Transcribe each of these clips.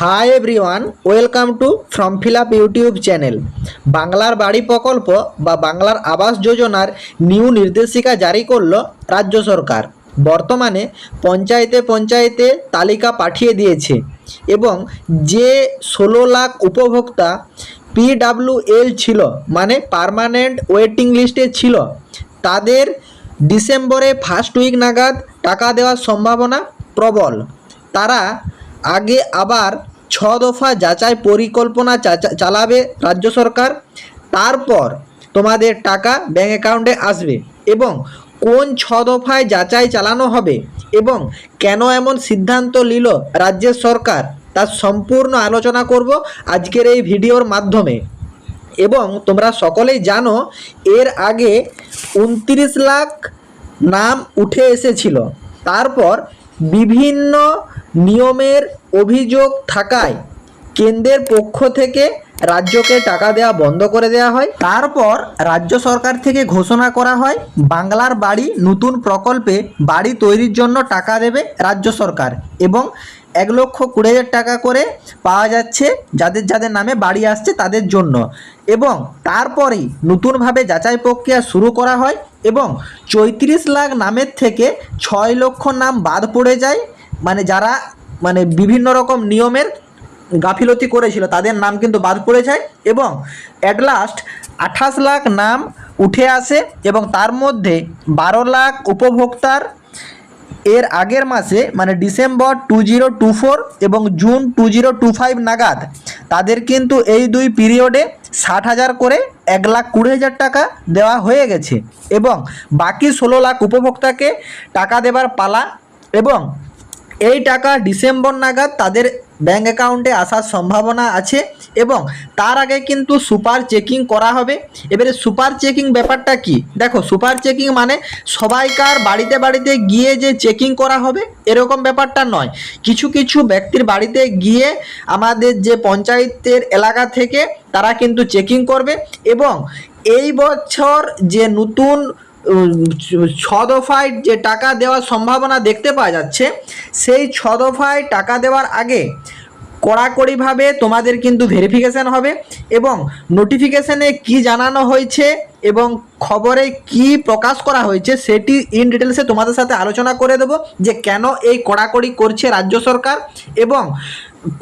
Hi everyone welcome to form fill up YouTube channel বাংলার বাড়ি প্রকল্প বা বাংলার আবাস যোজনার নিউ নির্দেশিকা জারি করল রাজ্য সরকার। বর্তমানে পঞ্চায়েতে পঞ্চায়েতে তালিকা পাঠিয়ে দিয়েছে এবং যে ষোলো লাখ উপভোক্তা পিডাব্লিউএল ছিল মানে পার্মানেন্ট ওয়েটিং লিস্টে ছিল, তাদের ডিসেম্বরে ফার্স্ট উইক নাগাদ টাকা দেওয়ার সম্ভাবনা প্রবল। তারা আগে আবার ছ দফা যাচাই পরিকল্পনা চালাবে রাজ্য সরকার। তারপর তোমাদের টাকা ব্যাঙ্ক অ্যাকাউন্টে আসবে এবং কোন ছ দফায় যাচাই চালানো হবে এবং কেন এমন সিদ্ধান্ত নিল রাজ্যের সরকার তার সম্পূর্ণ আলোচনা করব আজকের এই ভিডিওর মাধ্যমে। এবং তোমরা সকলেই জানো, এর আগে উনত্রিশ লাখ নাম উঠে এসেছিল। তারপর বিভিন্ন নিয়মের অভিযোগ থাকায় কেন্দ্রের পক্ষ থেকে রাজ্যকে টাকা দেওয়া বন্ধ করে দেওয়া হয়। তারপর রাজ্য সরকার থেকে ঘোষণা করা হয়, বাংলার বাড়ি নতুন প্রকল্পে বাড়ি তৈরির জন্য টাকা দেবে রাজ্য সরকার এবং এক লক্ষ কুড়ি হাজার টাকা করে পাওয়া যাচ্ছে যাদের যাদের নামে বাড়ি আসছে তাদের জন্য এবং তারপরেই নতুনভাবে যাচাই প্রক্রিয়া শুরু করা হয় এবং চৈত্রিশ লাখ নামের থেকে ছয় লক্ষ নাম বাদ পড়ে যায়। মানে যারা মানে বিভিন্ন রকম নিয়মের গাফিলতি করেছিল, তাদের নাম কিন্তু বাদ পড়ে যায় এবং অ্যাট লাস্ট আঠাশ লাখ নাম উঠে আসে এবং তার মধ্যে বারো লাখ উপভোক্তার এর আগের মাসে মানে December two zero two four এবং June two zero two five নাগাদ তাদের কিন্তু এই দুই পিরিয়ডে ষাট হাজার করে এক লাখ কুড়ি হাজার টাকা দেওয়া হয়ে গেছে এবং বাকি ষোলো লাখ উপভোক্তাকে টাকা দেবার পালা এবং এই টাকা ডিসেম্বর নাগাদ তাদের ব্যাঙ্ক অ্যাকাউন্টে আসার সম্ভাবনা আছে এবং তার আগে কিন্তু সুপার চেকিং করা হবে। এবারে সুপার চেকিং ব্যাপারটা কি? দেখো, সুপার চেকিং মানে সবাইকার বাড়িতে বাড়িতে গিয়ে যে চেকিং করা হবে, এরকম ব্যাপারটা নয়। কিছু কিছু ব্যক্তির বাড়িতে গিয়ে আমাদের যে পঞ্চায়েতের এলাকা থেকে তারা কিন্তু চেকিং করবে এবং এই বছর যে নতুন ছ দফায় যে টাকা দেওয়ার সম্ভাবনা দেখতে পাওয়া যাচ্ছে, সেই ছ দফায় টাকা দেওয়ার আগে কড়াকড়িভাবে তোমাদের কিন্তু ভেরিফিকেশান হবে এবং নোটিফিকেশানে কি জানানো হয়েছে এবং খবরে কি প্রকাশ করা হয়েছে সেটি ইন ডিটেলসে তোমাদের সাথে আলোচনা করে দেব যে কেন এই কড়াকড়ি করছে রাজ্য সরকার এবং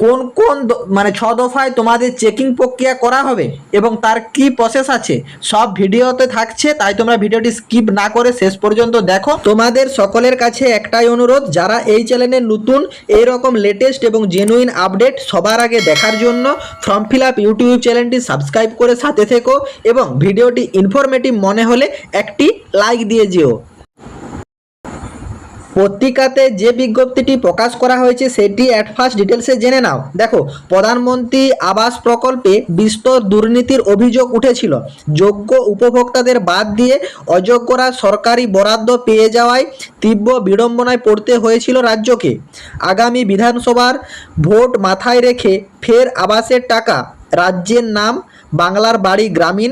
কোন কোন মানে ছ দফায় তোমাদের চেকিং প্রক্রিয়া করা হবে এবং তার কি প্রসেস আছে সব ভিডিওতে থাকছে, তাই তোমরা ভিডিওটি স্কিপ না করে শেষ পর্যন্ত দেখো। তোমাদের সকলের কাছে একটাই অনুরোধ, যারা এই চ্যানেলে নতুন এই রকম লেটেস্ট এবং জেনুইন আপডেট সবার আগে দেখার জন্য ফর্ম ফিল আপ ইউটিউব চ্যানেলটি সাবস্ক্রাইব করে সাথে থেকো এবং ভিডিওটি ইনফরমেটিভ মনে হলে একটি লাইক দিয়ে যেও। পত্রিকাতে যে বিজ্ঞপ্তিটি প্রকাশ করা হয়েছে সেটি অ্যাট ফার্স্ট ডিটেলসে জেনে নাও। দেখো, প্রধানমন্ত্রী আবাস প্রকল্পে বিস্তর দুর্নীতির অভিযোগ উঠেছিল। যোগ্য উপভোক্তাদের বাদ দিয়ে অযোগ্যরা সরকারি বরাদ্দ পেয়ে যাওয়ায় তীব্র বিড়ম্বনায় পড়তে হয়েছিল রাজ্যকে। আগামী বিধানসভার ভোট মাথায় রেখে ফের আবাসের টাকা, রাজ্যের নাম বাংলার বাড়ি গ্রামীণ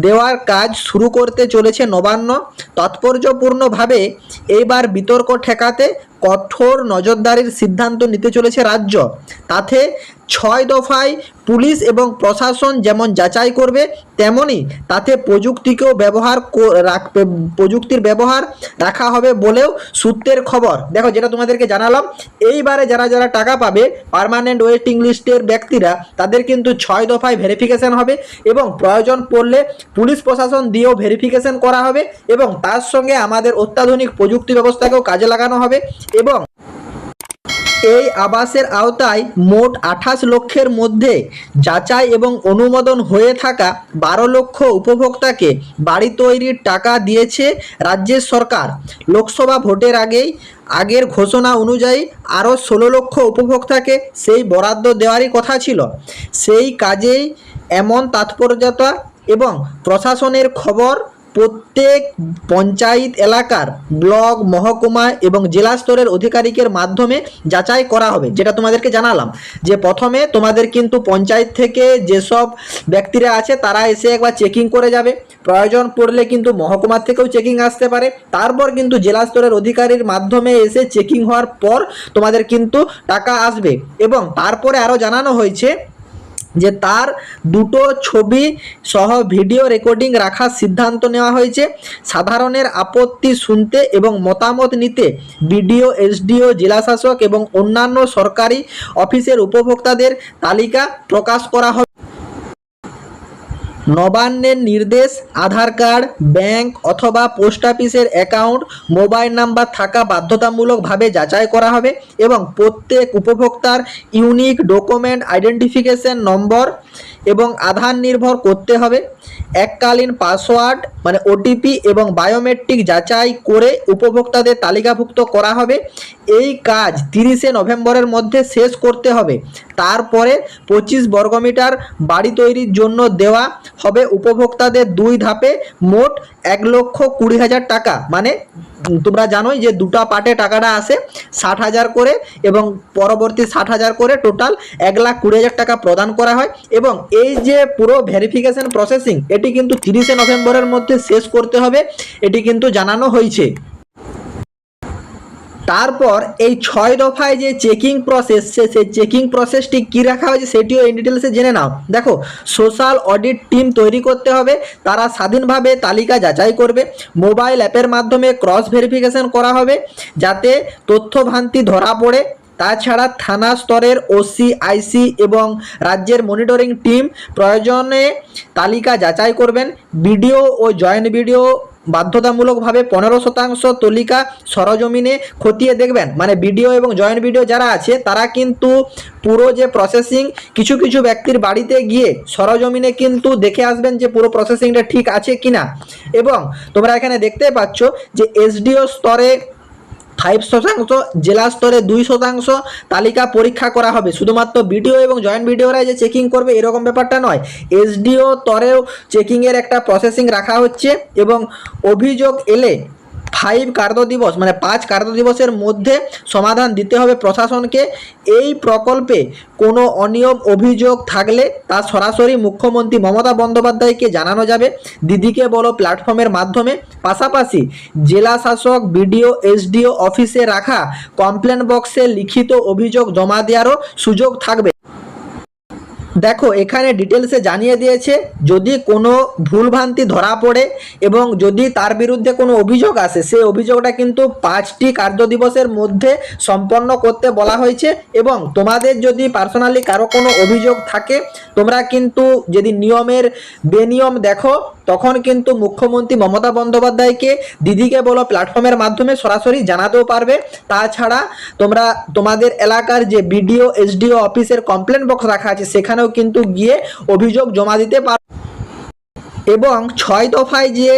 দেওয়ার কাজ শুরু করতে চলেছে নবান্ন। তাৎপর্যপূর্ণভাবে এইবার বিতর্ক ঠেকাতে কঠোর নজরদারির সিদ্ধান্ত নিতে চলেছে রাজ্য। তাতে ছয় দফায় পুলিশ এবং প্রশাসন যেমন যাচাই করবে, তেমনি তাতে প্রযুক্তিকেও ব্যবহার প্রযুক্তির ব্যবহার রাখা হবে বলেও সূত্রের খবর। দেখো যেটা তোমাদেরকে জানালাম, এইবারে যারা যারা টাকা পাবে পার্মানেন্ট ওয়েটিং লিস্টের ব্যক্তিরা, তাদের কিন্তু ছয় দফায় ভেরিফিকেশন হবে এবং প্রয়োজন পড়লে পুলিশ প্রশাসন দিয়েও ভেরিফিকেশন করা হবে এবং তার সঙ্গে আমাদের অত্যাধুনিক প্রযুক্তি ব্যবস্থাকেও কাজে লাগানো হবে। এবং এই আবাসের আওতায় মোট আঠাশ লক্ষের মধ্যে যাচাই এবং অনুমোদন হয়ে থাকা বারো লক্ষ উপভোক্তাকে বাড়ি তৈরির টাকা দিয়েছে রাজ্যের সরকার। লোকসভা ভোটের আগেই, আগের ঘোষণা অনুযায়ী আরও ষোলো লক্ষ উপভোক্তাকে সেই বরাদ্দ দেওয়ারই কথা ছিল। সেই কাজেই এমন তাৎপর্যতা এবং প্রশাসনের খবর প্রত্যেক পঞ্চায়েত এলাকার ব্লক, মহকুমা এবং জেলা স্তরের অধিকারিকের মাধ্যমে যাচাই করা হবে, যেটা তোমাদেরকে জানালাম। যে প্রথমে তোমাদের কিন্তু পঞ্চায়েত থেকে যেসব ব্যক্তিরা আছে, তারা এসে একবার চেকিং করে যাবে। প্রয়োজন পড়লে কিন্তু মহকুমার থেকেও চেকিং আসতে পারে। তারপর কিন্তু জেলা স্তরের অধিকারীর মাধ্যমে এসে চেকিং হওয়ার পর তোমাদের কিন্তু টাকা আসবে। এবং তারপরে আরও জানানো হয়েছে যে তার দুটো ছবি সহ ভিডিও রেকর্ডিং রাখার সিদ্ধান্ত নেওয়া হয়েছে। সাধারণের আপত্তি শুনতে এবং মতামত নিতে বিডিও, এসডিও, জেলাশাসক এবং অন্যান্য সরকারি অফিসের উপভোক্তাদের তালিকা প্রকাশ করা হবে নবান্নের নির্দেশ, আধার কার্ড, ব্যাংক অথবা পোস্ট অফিসের অ্যাকাউন্ট, মোবাইল নাম্বার থাকা বাধ্যতামূলকভাবে যাচাই করা হবে এবং প্রত্যেক উপভোক্তার ইউনিক ডকুমেন্ট আইডেন্টিফিকেশন নম্বর এবং আধার নির্ভর করতে হবে। এককালীন পাসওয়ার্ড মানে ওটিপি এবং বায়োমেট্রিক যাচাই করে উপভোক্তাদের তালিকাভুক্ত করা হবে। এই কাজ তিরিশে নভেম্বরের মধ্যে শেষ করতে হবে। তারপরে পঁচিশ বর্গমিটার বাড়ি তৈরির জন্য দেওয়া হবে উপভোক্তাদের দুই ধাপে মোট এক লক্ষ কুড়ি হাজার টাকা। মানে তোমরা জানোই যে দুটা পার্টে টাকাটা আসে ষাট হাজার করে এবং পরবর্তী ষাট হাজার করে টোটাল এক লাখ কুড়ি হাজার টাকা প্রদান করা হয় এবং এই যে পুরো ভেরিফিকেশন প্রসেসিং এটি কিন্তু তিরিশে নভেম্বরের মধ্যে শেষ করতে হবে। এটি কিন্তু জানানো হয়েছে। তারপর এই ছয় দফায় যে চেকিং প্রসেস সে সেই চেকিং প্রসেসটি কী রাখা হয়েছে সেটিও এই ডিটেলসে জেনে নাও। দেখো সোশ্যাল অডিট টিম তৈরি করতে হবে, তারা স্বাধীনভাবে তালিকা যাচাই করবে মোবাইল অ্যাপের মাধ্যমে ক্রস ভেরিফিকেশন করা হবে, যাতে তথ্যভ্রান্তি ধরা পড়ে। তাছাড়া থানা স্তরের ওসি আইসি এবং রাজ্যের মনিটরিং টিম প্রয়োজনে তালিকা যাচাই করবেন। বিডিও ও জয়েন্ট বিডিও বাধ্যতামূলকভাবে পনেরো শতাংশ তলিকা সরজমিনে খতিয়ে দেখবেন। মানে বিডিও এবং জয়েন্ট বিডিও যারা আছে, তারা কিন্তু পুরো যে প্রসেসিং কিছু কিছু ব্যক্তির বাড়িতে গিয়ে সরজমিনে কিন্তু দেখে আসবেন যে পুরো প্রসেসিংটা ঠিক আছে কিনা। এবং তোমরা এখানে দেখতে পাচ্ছ যে এসডিও স্তরে ফাইভ শতাংশ, জেলা স্তরে দুই শতাংশ তালিকা পরীক্ষা করা হবে। শুধুমাত্র বিডিও এবং জয়েন্ট বিডিওরাই যে চেকিং করবে, এরকম ব্যাপারটা নয়। এসডিও তরেও চেকিংয়ের একটা প্রসেসিং রাখা হচ্ছে এবং অভিযোগ এলে ফাইভ কার্য দিবস মানে পাঁচ কার্য দিবসের মধ্যে সমাধান দিতে হবে প্রশাসনকে। এই প্রকল্পে কোনো অনিয়ম, অভিযোগ থাকলে তা সরাসরি মুখ্যমন্ত্রী মমতা বন্দ্যোপাধ্যায়কে জানানো যাবে। দিদিকে বলো প্ল্যাটফর্মের মাধ্যমে। পাশাপাশি জেলা শাসক, বিডিও, এসডিও অফিসে রাখা কমপ্লেন বক্সে লিখিত অভিযোগ জমা দেওয়ারও সুযোগ থাকবে। দেখো, এখানে ডিটেলসে জানিয়ে দিয়েছে, যদি কোনো ভুলভ্রান্তি ধরা পড়ে এবং যদি তার বিরুদ্ধে কোনো অভিযোগ আসে সেই অভিযোগটা কিন্তু পাঁচটি কার্য দিবসের মধ্যে সম্পন্ন করতে বলা হয়েছে এবং তোমাদের যদি পার্সোনালি কারও কোনো অভিযোগ থাকে, তোমরা কিন্তু যদি নিয়মের বেনিয়ম দেখো, তখন কিন্তু মুখ্যমন্ত্রী মমতা বন্দ্যোপাধ্যায়কে দিদিকে বলো প্ল্যাটফর্মের মাধ্যমে সরাসরি জানাতেও পারবে। তাছাড়া তোমরা তোমাদের এলাকার যে বিডিও এসডিও অফিসের কমপ্লেন বক্স রাখা আছে, সেখানেও কিন্তু গিয়ে অভিযোগ জমা দিতে পার এবং ছয় দফায় যে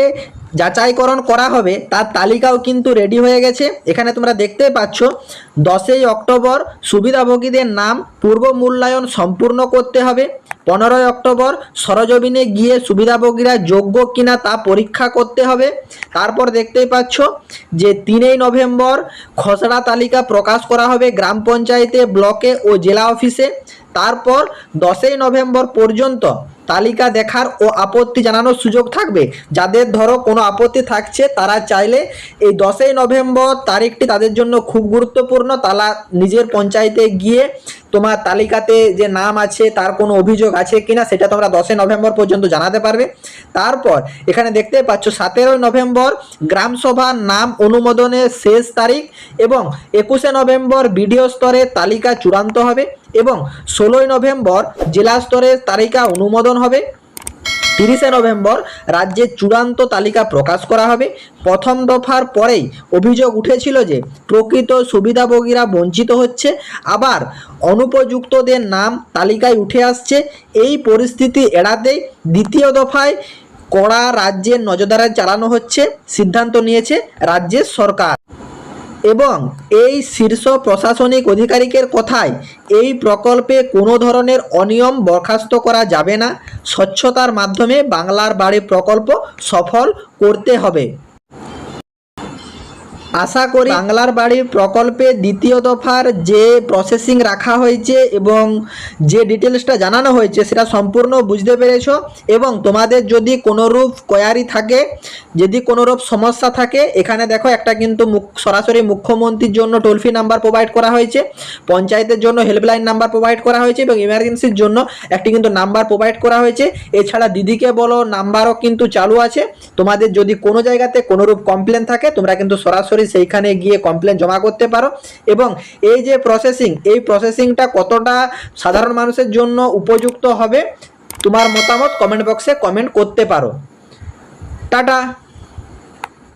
যাচাইকরণ করা হবে, তার তালিকাও কিন্তু রেডি হয়ে গেছে। এখানে তোমরা দেখতে পাচ্ছ, দশই অক্টোবর সুবিধাভোগীদের নাম পূর্ব মূল্যায়ন সম্পূর্ণ করতে হবে। পনেরোই অক্টোবর সরজমিনে গিয়ে সুবিধাভোগীরা যোগ্য কিনা তা পরীক্ষা করতে হবে। তারপর দেখতেই পাচ্ছ যে তিনই নভেম্বর খসড়া তালিকা প্রকাশ করা হবে গ্রাম পঞ্চায়েতে, ব্লকে ও জেলা অফিসে। তারপর দশই নভেম্বর পর্যন্ত তালিকা দেখার ও আপত্তি জানানোর সুযোগ থাকবে। যাদের ধরো কোনো আপত্তি থাকছে, তারা চাইলে এই দশই নভেম্বর তারিখটি তাদের জন্য খুব গুরুত্বপূর্ণ। তারা নিজের পঞ্চায়েতে গিয়ে তোমার তালিকাতে যে নাম আছে, তার কোনো অভিযোগ আছে কিনা সেটা তোমরা দশই নভেম্বর পর্যন্ত জানাতে পারবে। তারপর এখানে দেখতে পাচ্ছ, সতেরোই নভেম্বর গ্রামসভার নাম অনুমোদনের শেষ তারিখ এবং একুশে নভেম্বর বিডিও স্তরে তালিকা চূড়ান্ত হবে এবং ষোলোই নভেম্বর জেলা স্তরে তালিকা অনুমোদন হবে। তিরিশে নভেম্বর রাজ্যের চূড়ান্ত তালিকা প্রকাশ করা হবে। প্রথম দফার পরেই অভিযোগ উঠেছিল যে প্রকৃত সুবিধাভোগীরা বঞ্চিত হচ্ছে। আবার অনুপযুক্তদের নাম তালিকায় উঠে আসছে। এই পরিস্থিতি এড়াতেই দ্বিতীয় দফায় কড়া রাজ্যের নজরদারি চালানো হচ্ছে। সিদ্ধান্ত নিয়েছে রাজ্যের সরকার। এবং এই শীর্ষ প্রশাসনিক অধিকারিকের কথায় এই প্রকল্পে কোনো ধরনের অনিয়ম বরখাস্ত করা যাবে না। স্বচ্ছতার মাধ্যমে বাংলার বাড়ি প্রকল্প সফল করতে হবে। আশা করি বাংলার বাড়ি প্রকল্পে দ্বিতীয় দফার যে প্রসেসিং রাখা হয়েছে এবং যে ডিটেলসটা জানানো হয়েছে সেটা সম্পূর্ণ বুঝতে পেরেছ এবং তোমাদের যদি কোনোরূপ কোয়ারি থাকে, যদি কোনোরূপ সমস্যা থাকে, এখানে দেখো একটা কিন্তু মুখ, সরাসরি মুখ্যমন্ত্রীর জন্য টোল ফ্রি নাম্বার প্রোভাইড করা হয়েছে, পঞ্চায়েতের জন্য হেল্পলাইন নাম্বার প্রোভাইড করা হয়েছে এবং ইমার্জেন্সির জন্য একটি কিন্তু নাম্বার প্রোভাইড করা হয়েছে। এছাড়া দিদিকে বলো নাম্বারও কিন্তু চালু আছে। তোমাদের যদি কোনো জায়গাতে কোনোরূপ কমপ্লেন থাকে, তোমরা কিন্তু সরাসরি সেইখানে গিয়ে কমপ্লেন জমা করতে পারো। এবং এই যে প্রসেসিং এই প্রসেসিংটা কতটা সাধারণ মানুষের জন্য উপযুক্ত হবে, তোমার মতামত কমেন্ট বক্সে কমেন্ট করতে পারো। টাটা!